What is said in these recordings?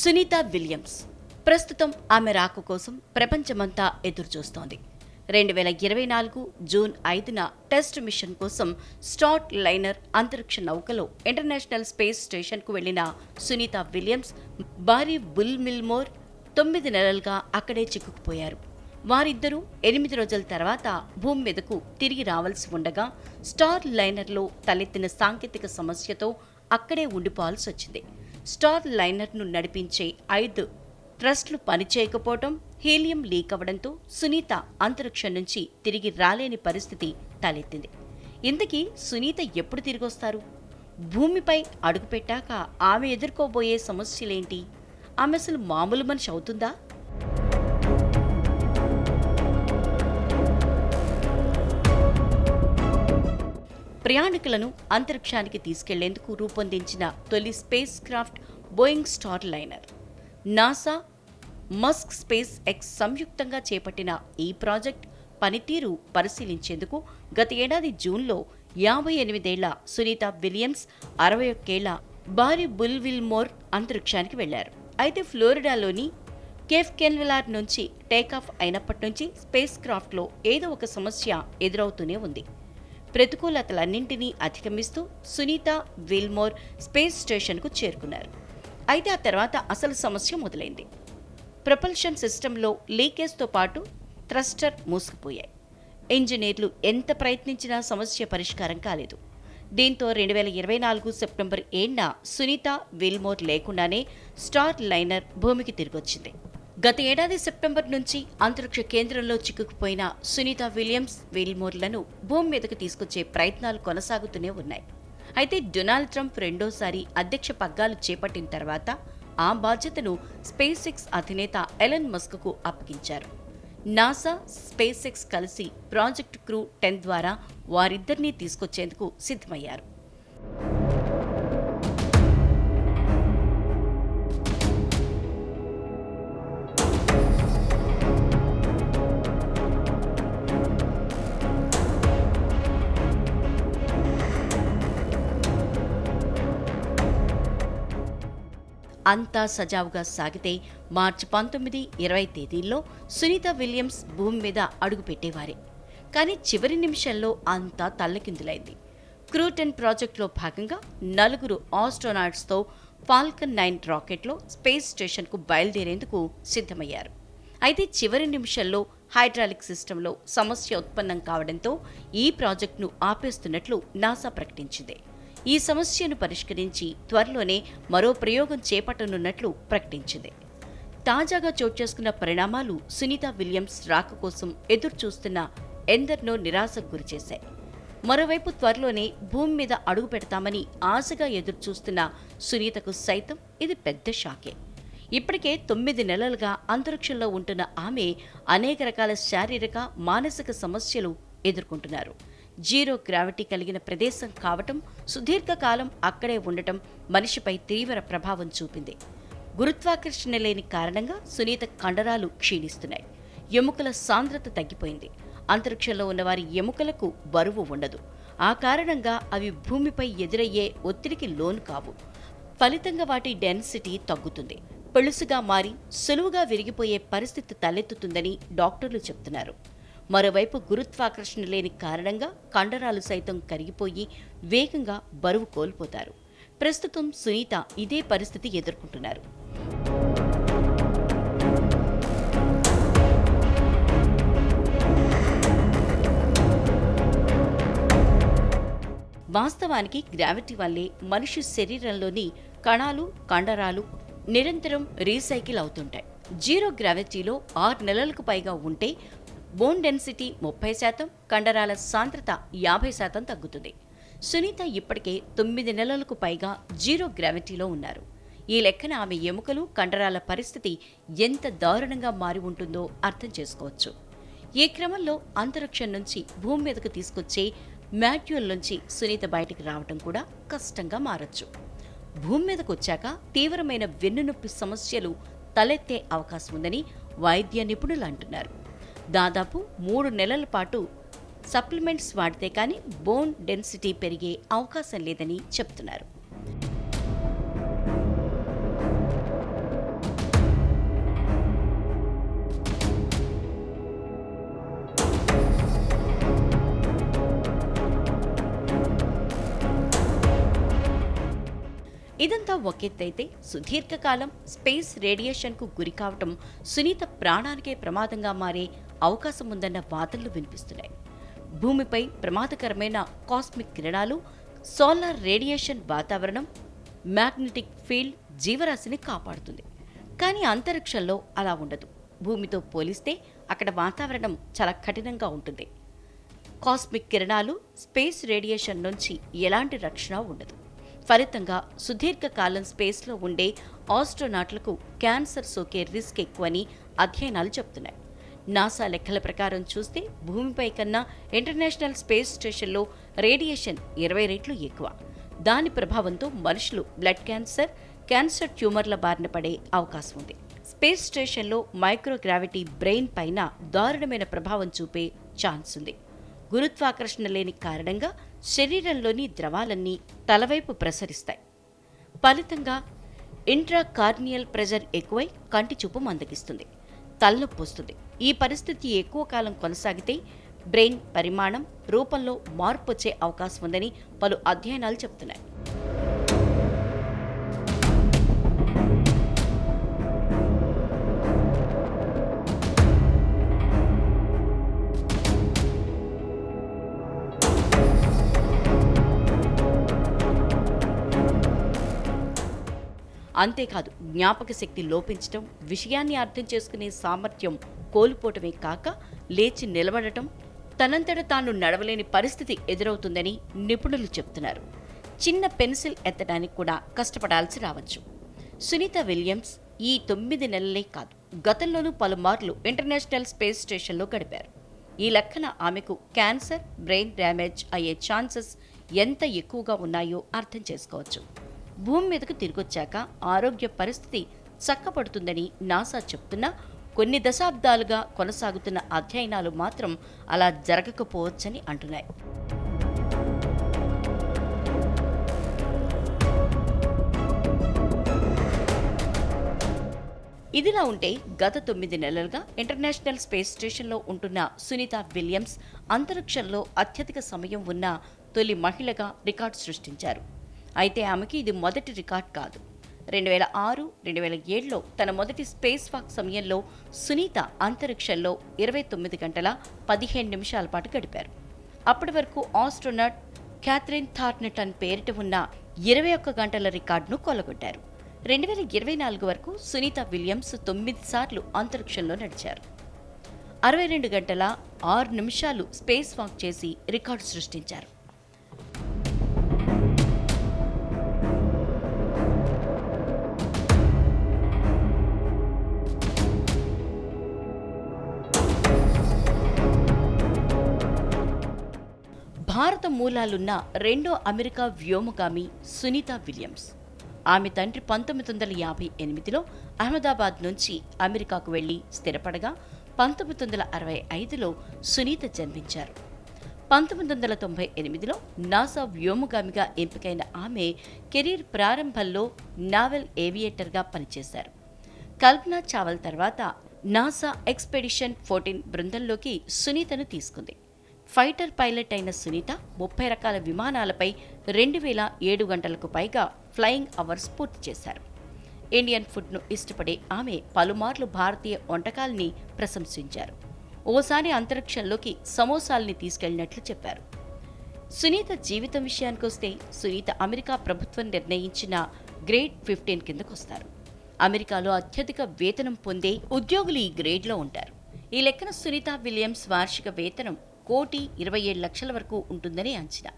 Sunitha Williams. ప్రస్తుతం ఆమె రాకు కోసం ప్రపంచమంతా ఎదురుచూస్తోంది. రెండు వేల ఇరవై నాలుగు జూన్ ఐదున టెస్ట్ మిషన్ కోసం స్టార్ట్ లైనర్ అంతరిక్ష నౌకలో ఇంటర్నేషనల్ స్పేస్ స్టేషన్కు వెళ్ళిన సునీత విలియమ్స్ భారీ బుల్ మిల్మోర్ తొమ్మిది నెలలుగా అక్కడే చిక్కుకుపోయారు. వారిద్దరూ ఎనిమిది రోజుల తర్వాత భూమి మీదకు తిరిగి రావాల్సి ఉండగా స్టార్ లైనర్లో తలెత్తిన సాంకేతిక సమస్యతో అక్కడే ఉండిపోవాల్సి వచ్చింది. స్టార్ లైనర్ను నడిపించే ఐదు ట్రస్ట్లు పనిచేయకపోవటం హీలియం లీక్ అవ్వడంతో సునీత అంతరిక్షం నుంచి తిరిగి రాలేని పరిస్థితి తలెత్తింది. ఇంతకీ సునీత ఎప్పుడు తిరిగొస్తారు? భూమిపై అడుగుపెట్టాక ఆమె ఎదుర్కోబోయే సమస్యలేంటి? ఆమె అసలు మామూలు మనిషి అవుతుందా? ప్రయాణికులను అంతరిక్షానికి తీసుకెళ్ళేందుకు రూపొందించిన తొలి spacecraft Boeing Starliner NASA Musk SpaceX సంయుక్తంగా చేపట్టిన ఈ ప్రాజెక్ట్ పనితీరు పరిశీలించేందుకు గత ఏడాది జూన్లో యాభై ఎనిమిదేళ్ళ సునీత విలియమ్స్ అరవై ఒక్కేళ్ళ బారీ బుల్విల్మోర్ అంతరిక్షానికి వెళ్ళారు అయితే ఫ్లోరిడాలోని కేఫ్ కెన్విలార్ నుంచి టేకాఫ్ అయినప్పటి నుంచి స్పేస్ క్రాఫ్ట్లో ఏదో ఒక సమస్య ఎదురవుతూనే ఉంది. ప్రతికూలతలన్నింటినీ అధిగమిస్తూ సునీత విల్మోర్ స్పేస్ స్టేషన్కు చేరుకున్నారు. అయితే ఆ తర్వాత అసలు సమస్య మొదలైంది. ప్రొపల్షన్ సిస్టంలో లీకేజ్తో పాటు థ్రస్టర్ మూసుకుపోయాయి. ఇంజనీర్లు ఎంత ప్రయత్నించినా సమస్య పరిష్కారం కాలేదు. దీంతో రెండు వేల ఇరవై నాలుగు సెప్టెంబర్ ఏడున సునీత విల్మోర్ లేకుండానే స్టార్ లైనర్ భూమికి తిరిగొచ్చింది. గత ఏడాది సెప్టెంబర్ నుంచి అంతరిక్ష కేంద్రంలో చిక్కుకుపోయిన సునీత విలియమ్స్ విల్మోర్లను భూమి మీదకు తీసుకొచ్చే ప్రయత్నాలు కొనసాగుతూనే ఉన్నాయి. అయితే డొనాల్డ్ ట్రంప్ రెండోసారి అధ్యక్ష పగ్గాలు చేపట్టిన తర్వాత ఆ బాధ్యతను స్పేస్ ఎక్స్ అధినేత ఎలన్ మస్క్కు అప్పగించారు. నాసా స్పేస్ ఎక్స్ కలిసి ప్రాజెక్ట్ క్రూ టెన్ ద్వారా వారిద్దరినీ తీసుకొచ్చేందుకు సిద్ధమయ్యారు. అంతా సజావుగా సాగితే మార్చి పంతొమ్మిది ఇరవై తేదీల్లో సునీత విలియమ్స్ భూమి మీద అడుగుపెట్టేవారే కానీ చివరి నిమిషంలో అంతా తల్లకిందులైంది. క్రూటన్ ప్రాజెక్టులో భాగంగా నలుగురు ఆస్ట్రోనాట్స్తో ఫాల్కన్ నైన్ రాకెట్లో స్పేస్ స్టేషన్కు బయలుదేరేందుకు సిద్ధమయ్యారు. అయితే చివరి నిమిషంలో హైడ్రాలిక్ సిస్టంలో సమస్య ఉత్పన్నం కావడంతో ఈ ప్రాజెక్టును ఆపేస్తున్నట్లు నాసా ప్రకటించింది. ఈ సమస్యను పరిష్కరించి త్వరలోనే మరో ప్రయోగం చేపట్టనున్నట్లు ప్రకటించింది. తాజాగా చోటు చేసుకున్న పరిణామాలు సునీత విలియమ్స్ రాక కోసం ఎదురు చూస్తున్న ఎందరినో నిరాశకు గురిచేశాయి మరోవైపు త్వరలోనే భూమి మీద అడుగు పెడతామని ఆశగా ఎదురు చూస్తున్న సునీతకు సైతం ఇది పెద్ద షాకే. ఇప్పటికే తొమ్మిది నెలలుగా అంతరిక్షంలో ఉంటున్న ఆమె అనేక రకాల శారీరక మానసిక సమస్యలు ఎదుర్కొంటున్నారు. జీరో గ్రావిటీ కలిగిన ప్రదేశం కావటం సుదీర్ఘకాలం అక్కడే ఉండటం మనిషిపై తీవ్ర ప్రభావం చూపింది. గురుత్వాకర్షణ లేని కారణంగా సునీత కండరాలు క్షీణిస్తున్నాయి. ఎముకల సాంద్రత తగ్గిపోయింది. అంతరిక్షంలో ఉన్నవారి ఎముకలకు బరువు ఉండదు. ఆ కారణంగా అవి భూమిపై ఎదురయ్యే ఒత్తిడికి లోను కావు. ఫలితంగా వాటి డెన్సిటీ తగ్గుతుంది. పెళుసుగా మారి సులువుగా విరిగిపోయే పరిస్థితి తలెత్తుతుందని డాక్టర్లు చెప్తున్నారు. మరోవైపు గురుత్వాకర్షణ లేని కారణంగా కండరాలు సైతం కరిగిపోయి వేగంగా బరువు కోల్పోతారు. ప్రస్తుతం సునీత ఇదే పరిస్థితి ఎదుర్కొంటున్నారు. వాస్తవానికి గ్రావిటీ వల్లే మనిషి శరీరంలోని కణాలు కండరాలు నిరంతరం రీసైకిల్ అవుతుంటాయి. జీరో గ్రావిటీలో ఆరు నెలలకు పైగా ఉంటే బోన్ డెన్సిటీ ముప్పై శాతం కండరాల సాంద్రత యాభై శాతం తగ్గుతుంది. సునీత ఇప్పటికే తొమ్మిది నెలలకు పైగా జీరో గ్రావిటీలో ఉన్నారు. ఈ లెక్కన ఆమె ఎముకలు కండరాల పరిస్థితి ఎంత దారుణంగా మారి ఉంటుందో అర్థం చేసుకోవచ్చు. ఈ క్రమంలో అంతరిక్షం నుంచి భూమి మీదకు తీసుకొచ్చే మాడ్యూల్ నుంచి సునీత బయటికి రావడం కూడా కష్టంగా మారచ్చు. భూమి మీదకు వచ్చాక తీవ్రమైన వెన్నునొప్పి సమస్యలు తలెత్తే అవకాశం ఉందని వైద్య నిపుణులు అంటున్నారు. దాదాపు మూడు నెలల పాటు సప్లిమెంట్స్ వాడితే కానీ బోన్ డెన్సిటీ పెరిగే అవకాశం లేదని చెప్తున్నారు. ఇదంతా ఒకెత్తైతే సుదీర్ఘకాలం స్పేస్ రేడియేషన్కు గురి కావటం సునీత ప్రాణానికే ప్రమాదంగా మారే అవకాశం ఉందన్న వాదనలు వినిపిస్తున్నాయి. భూమిపై ప్రమాదకరమైన కాస్మిక్ కిరణాలు సోలార్ రేడియేషన్ వాతావరణం మ్యాగ్నెటిక్ ఫీల్డ్ జీవరాశిని కాపాడుతుంది. కానీ అంతరిక్షంలో అలా ఉండదు. భూమితో పోలిస్తే అక్కడ వాతావరణం చాలా కఠినంగా ఉంటుంది. కాస్మిక్ కిరణాలు స్పేస్ రేడియేషన్ నుంచి ఎలాంటి రక్షణ ఉండదు. ఫలితంగా సుదీర్ఘకాలం స్పేస్లో ఉండే ఆస్ట్రోనాట్లకు క్యాన్సర్ సోకే రిస్క్ ఎక్కువని అధ్యయనాలు చెప్తున్నాయి. నాసా లెక్కల ప్రకారం చూస్తే భూమిపై కన్నా ఇంటర్నేషనల్ స్పేస్ స్టేషన్లో రేడియేషన్ ఇరవై రెట్లు ఎక్కువ. దాని ప్రభావంతో మనుషులు బ్లడ్ క్యాన్సర్ క్యాన్సర్ ట్యూమర్ల బారిన పడే అవకాశం ఉంది. స్పేస్ స్టేషన్లో మైక్రోగ్రావిటీ బ్రెయిన్ పైన దారుణమైన ప్రభావం చూపే ఛాన్స్ ఉంది. గురుత్వాకర్షణ లేని కారణంగా శరీరంలోని ద్రవాలన్నీ తలవైపు ప్రసరిస్తాయి. ఫలితంగా ఇంట్రాకార్నియల్ ప్రెజర్ ఎక్కువై కంటి చూపు మందగిస్తుంది. తలనొప్పి వస్తుంది. ఈ పరిస్థితి ఎక్కువ కాలం కొనసాగితే బ్రెయిన్ పరిమాణం రూపంలో మార్పు వచ్చే అవకాశం ఉందని పలు అధ్యయనాలు చెబుతున్నాయి. అంతేకాదు జ్ఞాపక శక్తి లోపించటం విషయాన్ని అర్థం చేసుకునే సామర్థ్యం కోల్పోవటమే కాక లేచి నిలబడటం తనంతట తాను నడవలేని పరిస్థితి ఎదురవుతుందని నిపుణులు చెప్తున్నారు. చిన్న పెన్సిల్ ఎత్తడానికి కూడా కష్టపడాల్సి రావచ్చు. సునీత విలియమ్స్ ఈ తొమ్మిది నెలలే కాదు గతంలోనూ పలుమార్లు ఇంటర్నేషనల్ స్పేస్ స్టేషన్లో గడిపారు. ఈ లెక్కన ఆమెకు క్యాన్సర్ బ్రెయిన్ డ్యామేజ్ అయ్యే ఛాన్సెస్ ఎంత ఎక్కువగా ఉన్నాయో అర్థం చేసుకోవచ్చు. భూమి మీదకు తిరిగొచ్చాక ఆరోగ్య పరిస్థితి చక్కబడుతుందని నాసా చెప్తున్నా కొన్ని దశాబ్దాలుగా కొనసాగుతున్న అధ్యయనాలు మాత్రం అలా జరగకపోవచ్చని అంటున్నాయి. ఇదిలా ఉంటే గత తొమ్మిది నెలలుగా ఇంటర్నేషనల్ స్పేస్ స్టేషన్లో ఉంటున్న సునీత విలియమ్స్ అంతరిక్షంలో అత్యధిక సమయం ఉన్న తొలి మహిళగా రికార్డు సృష్టించారు. అయితే ఆమెకి ఇది మొదటి రికార్డ్ కాదు. రెండు వేల ఆరు రెండు వేల ఏడులో తన మొదటి స్పేస్ వాక్ సమయంలో సునీత అంతరిక్షంలో ఇరవై తొమ్మిది గంటల పదిహేను నిమిషాల పాటు గడిపారు. అప్పటి వరకు ఆస్ట్రోనట్ క్యాథరిన్ థార్నెట్ అని పేరిట ఉన్న ఇరవై ఒక్క గంటల రికార్డును కొలగొట్టారు రెండు వేల ఇరవై నాలుగు వరకు సునీత విలియమ్స్ తొమ్మిది సార్లు అంతరిక్షంలో నడిచారు. అరవై రెండు గంటల ఆరు నిమిషాలు స్పేస్ వాక్ చేసి రికార్డు సృష్టించారు. మూలాలున్న రెండో అమెరికా వ్యోమగామి సునీత విలియమ్స్. ఆమె తండ్రి పంతొమ్మిది వందల యాభై ఎనిమిదిలో అహ్మదాబాద్ నుంచి అమెరికాకు వెళ్ళి స్థిరపడగా పంతొమ్మిది వందల అరవై ఐదులో సునీత జన్మించారు. పంతొమ్మిది వందల తొంభై ఎనిమిదిలో నాసా వ్యోమగామిగా ఎంపికైన ఆమె కెరీర్ ప్రారంభంలో నావెల్ ఏవియేటర్గా పనిచేశారు. కల్పనా చావల్ తర్వాత నాసా ఎక్స్పెడిషన్ ఫోర్టీన్ బృందంలోకి సునీతను తీసుకుంది. ఫైటర్ పైలట్ అయిన సునీత ముప్పై రకాల విమానాలపై రెండు వేల ఏడు గంటలకు పైగా ఫ్లయింగ్ అవర్స్ పూర్తి చేశారు. ఇండియన్ ఫుడ్ను ఇష్టపడే ఆమె పలుమార్లు భారతీయ వంటకాల్ని ప్రశంసించారు. ఓసారి అంతరిక్షంలోకి సమోసాల్ని తీసుకెళ్ళినట్లు చెప్పారు. సునీత జీవితం విషయానికొస్తే సునీత అమెరికా ప్రభుత్వం నిర్ణయించిన గ్రేడ్ ఫిఫ్టీన్ కిందకొస్తారు అమెరికాలో అత్యధిక వేతనం పొందే ఉద్యోగులు ఈ గ్రేడ్లో ఉంటారు. ఈ లెక్కన సునీత విలియమ్స్ వార్షిక వేతనం కోటి ఇరవై ఏడు లక్షల వరకు ఉంటుందని అంచనా.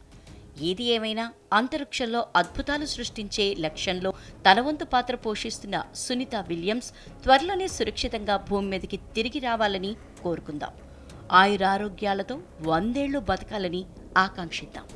ఏది ఏమైనా అంతరిక్షంలో అద్భుతాలు సృష్టించే లక్ష్యంలో తన వంతు పాత్ర పోషిస్తున్న సునీత విలియమ్స్ త్వరలోనే సురక్షితంగా భూమి మీదకి తిరిగి రావాలని కోరుకుందాం. ఆయురారోగ్యాలతో వందేళ్ళు బతకాలని ఆకాంక్షిద్దాం.